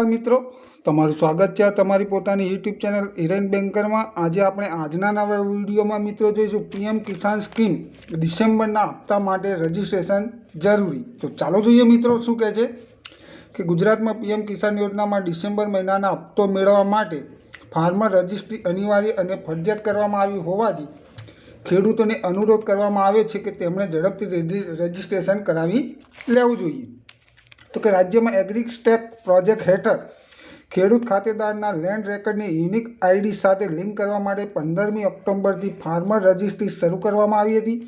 મિત્રો. તમારું સ્વાગત છે તમારી પોતાની યુટ્યુબ ચેનલ હિરેન બેન્કરમાં. આજે આપણે આજના નવા વિડીયોમાં મિત્રો જોઈશું પીએમ કિસાન સ્કીમ ડિસેમ્બરના હપ્તા માટે રજિસ્ટ્રેશન જરૂરી. તો ચાલો જોઈએ મિત્રો શું કહે છે કે ગુજરાતમાં પીએમ કિસાન યોજનામાં ડિસેમ્બર મહિનાના હપ્તો મેળવવા માટે ફાર્મર રજિસ્ટ્રી અનિવાર્ય અને ફરજિયાત કરવામાં આવી હોવાથી ખેડૂતોને અનુરોધ કરવામાં આવે છે કે તેમણે ઝડપથી રજી- રજિસ્ટ્રેશન કરાવી લેવું જોઈએ. તો કે રાજ્યમાં એગ્રીસ્ટેક પ્રોજેક્ટ હેઠળ ખેડૂત ખાતેદારના લેન્ડ રેકર્ડની યુનિક આઈડી સાથે લિંક કરવા માટે પંદરમી ઓક્ટોબરથી ફાર્મર રજિસ્ટ્રી શરૂ કરવામાં આવી હતી.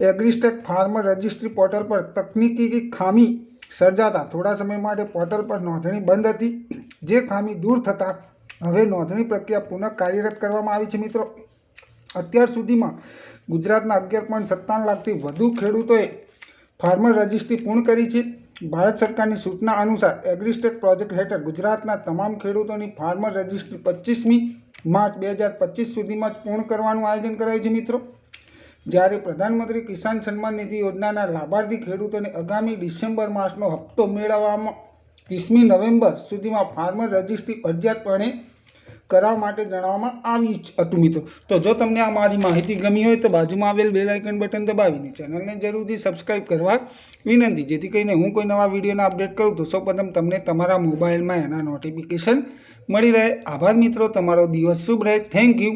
એગ્રીસ્ટેક ફાર્મર રજિસ્ટ્રી પોર્ટલ પર તકનીકી ખામી સર્જાતા થોડા સમય માટે પોર્ટલ પર નોંધણી બંધ હતી. જે ખામી દૂર થતાં હવે નોંધણી પ્રક્રિયા પુનઃ કાર્યરત કરવામાં આવી છે મિત્રો. અત્યાર સુધીમાં ગુજરાતના અગિયાર પોઈન્ટ સત્તાણું લાખથી વધુ ખેડૂતોએ ફાર્મર રજિસ્ટ્રી પૂર્ણ કરી છે. ભારત સરકારની સૂચના અનુસાર એગ્રીસ્ટેક પ્રોજેક્ટ હેઠળ ગુજરાતના તમામ ખેડૂતોની ફાર્મર રજિસ્ટ્રી પચીસમી માર્ચ બે હજાર પચીસ સુધીમાં જ પૂર્ણ કરવાનું આયોજન કરાયું છે મિત્રો. જ્યારે પ્રધાનમંત્રી કિસાન સન્માન નિધિ યોજનાના લાભાર્થી ખેડૂતોને આગામી ડિસેમ્બર માસનો હપ્તો મેળવવામાં ત્રીસમી નવેમ્બર સુધીમાં ફાર્મર રજિસ્ટ્રી ફરજિયાતપણે કરાવવા માટે જણાવવામાં આવ્યું હતું મિત્રો. તો જો તમને આ મારી માહિતી ગમી હોય તો બાજુમાં આવેલ બેલ આઇકન બટન દબાવીને ચેનલને જરૂરથી સબસ્ક્રાઈબ કરવા વિનંતી. જેથી કરીને હું કોઈ નવા વિડીયોના અપડેટ કરું તો સૌપ્રથમ તમને તમારા મોબાઈલમાં એના નોટિફિકેશન મળી રહે. આભાર મિત્રો, તમારો દિવસ શુભ રહે. Thank you